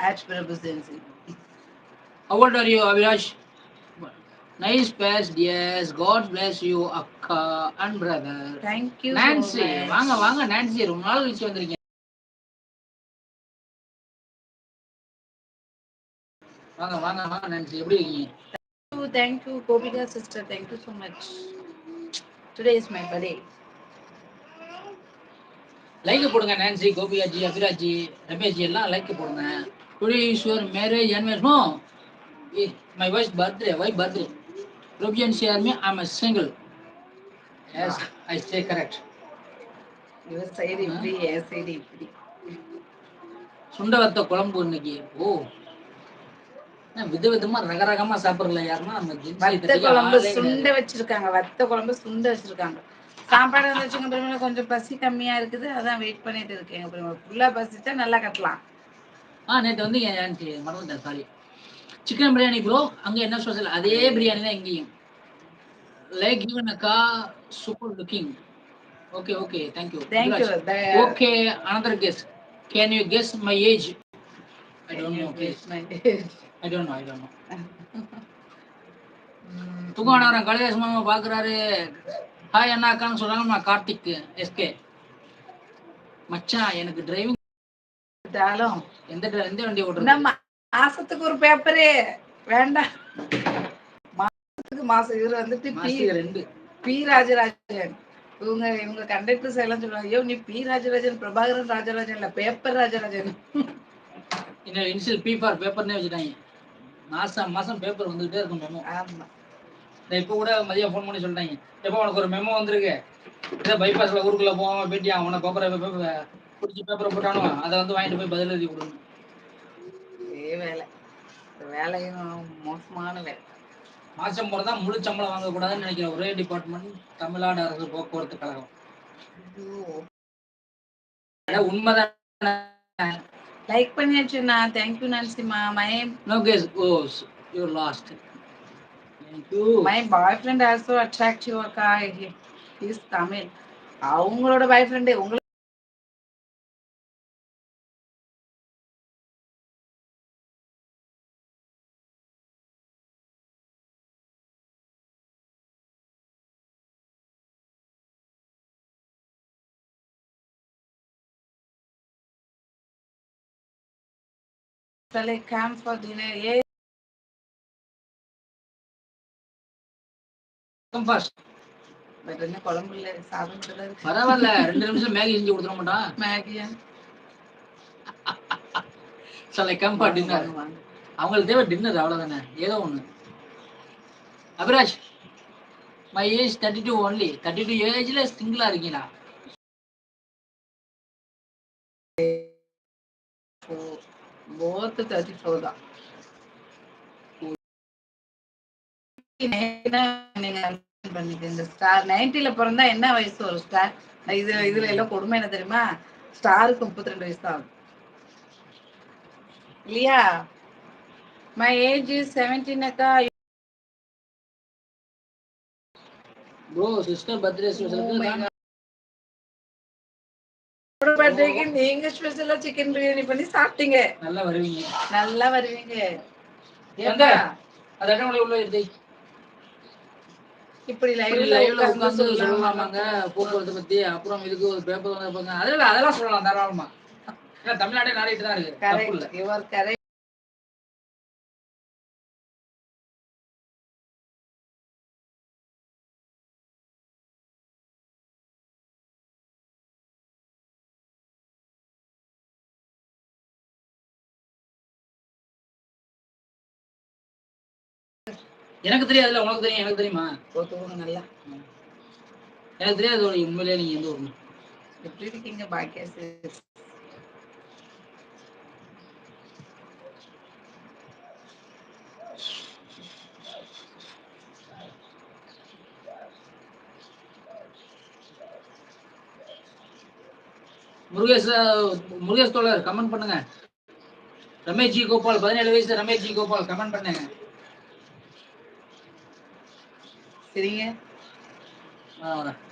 At representing. How old are you, Abhiraj? Nice past, yes. God bless you, Akka and brother. Thank you. much. வாங்க வாங்க Nancy ரொம்ப நாள் கழிச்சு வந்திருக்கீங்க வாங்க வாங்க வாங்க நான்சி எப்படி இருக்கீங்க Thank you, thank you, Gopika sister. Thank you so much. Today is my birthday. Like போடுங்க நான்சி கோபிகாஜி அபிராஜி ரமேஷ்ஜி எல்லாம் லைக் போடுங்க today is your marriage anniversary no my wife birthday wife birthday ரோபியன் share me I am single yes I stay correct Your side இப்படி, என் side இப்படி. சுண்ட வத்த குழம்பு இன்னைக்கு ஓ. விதவிதமா ரகரகமா சாப்பிடல யாருன்னா நம்ம வத்த குழம்பு சுண்ட. வச்சிருக்காங்க வத்த குழம்பு சுண்ட வச்சிருக்காங்க. சாப்பாடு வந்துச்சுங்க பெருமை கொஞ்சம் பசி கம்மியா இருக்குது அதான் வெயிட் பண்ணிட்டு இருக்கேன். ஃபுல்லா பசிச்சா நல்லா கட்டலாம். ஆ நேற்று வந்து என் ஆன்ட்டி மறந்துட்டேன் சாரி சிக்கன் பிரியாணி ப்ரோ அங்க என்ன ஸ்பெஷல் அதே பிரியாணி தான் இங்கேயும் லைக் ஈவன் அக்கா super looking okay okay thank you thank you okay another guess can you guess my age I don't know please I don't know I don't know மாமா பாக்குறாரு hi அண்ணா அக்கான்னு சொல்றாங்க நான் கார்த்திக் எஸ்கே மச்சான் எனக்கு டிரைவிங் எந்த dri- எந்த வண்டி ஓட்டுறது நம்ம மாசத்துக்கு ஒரு பேப்பரு. வேண்டாம். மாசத்துக்கு மாசம் இவர் வந்துட்டு பி ரெண்டு. பி ராஜராஜன். இவங்க இவங்க கண்டக்டர்ஸ் எல்லாம் சொல்லுவாங்க ஐயோ நீ பி ராஜராஜன் பிரபாகரன் ராஜராஜன் இல்ல பேப்பர் ராஜராஜன். என்னோட இனிஷியல் பி ஃபார் பேப்பர்னே வச்சுட்டாங்க. மாசம் மாசம் பேப்பர் வந்துகிட்டே இருக்கும் மெமோ ஆமா. இப்போ கூட மதியம் ஃபோன் பண்ணி சொல்லிட்டாங்க. எப்போ உனக்கு ஒரு மெமோ வந்திருக்கு. இதே பைபாஸ்ல ஊருக்குள்ள போவாம பேட்டி அவனை பேப்பரை பிடிச்சி பேப்பரை போட்டானோ அதை வந்து வாங்கிட்டு போய் பதில் எழுதி கொடுங்க. இதே வேலை. வேலையும் மோசமான வேலை. மாசம் போறதா முழு சம்பளம் வாங்கக்கூடாதுன்னு நினைக்கிறேன் ஒரே டிபார்ட்மெண்ட் தமிழ்நாடு அரசு போக்குவரத்து கழகம். உண்மைதான்? லைக் பண்ணியாச்சுண்ணா தேங்க்யூ நான்சிமா my. No case goes you last thank you my boy friend also attractive அக்கா இஸ் தமிழ் அவங்களோட பாய் ஃப்ரெண்டு உங்களை come for dinner. First but என்ன குழம்பு இல்ல சாதம் பரவாயில்ல ரெண்டு நிமிஷம் மேகி செஞ்சு கொடுத்துட மாட்டான். மேகியா சில கம்பா டின்னர் அவங்களுக்கு தேவை டின்னர் அவ்வளவுதானே? ஏதோ ஒண்ணு. Abiraj my age thirty two only thirty two ஏஜ்ல சிங்கிளா இருக்கீங்களா? ஃபோர் தான் நீங்க பண்ணிக்க இந்த ஸ்டார் நைன்டில பிறந்தா என்ன வயசு வரும் ஸ்டார் இது இதுல எல்லாம் கொடுமை என்ன தெரியுமா? ஸ்டாருக்கு முப்பத்தி ரெண்டு வயசு தான். இல்லையா? மை ஏஜ் செவன்டீன் அக்கா. ப்ரோ சிஸ்டர் பர்த்டே ஸ்பெஷலுக்கு பர்த்டேக்கு நீங்க ஸ்பெஷலா சிக்கன் பிரியாணி பண்ணி சாப்பிட்டீங்க. நல்லா வருவீங்க. நல்லா வருவீங்க? ஏப்பா, அது இடங்களை உள்ள எடுத்து இப்படி லைவ்ல லைவ்ல உட்கார்ந்து சொல்லலாமாங்க போக்குவரத்து பத்தி அப்புறம் இதுக்கு ஒரு பேப்பர் வந்து அதெல்லாம் அதெல்லாம் சொல்லலாம் தாராளமா. தமிழ்நாடே நாடிட்டு தான் இருக்கு. எனக்கு தெரியாதுல்ல உனக்கு தெரியும் எனக்கு தெரியுமா? ஒத்துக்கோங்க நல்லா. எனக்கு தெரியாது உனக்கு உண்மையிலேயே நீங்க எந்த ஊர்னு. எப்படி இருக்கீங்க பாக்கியா? முருகேஷ் முருகேஷ் தோழர் கமெண்ட் பண்ணுங்க. ரமேஷ் ஜி கோபால் பதினேழு வயசு ரமேஷ் ஜி கோபால் கமெண்ட் பண்ணுங்க. fria. Olha lá.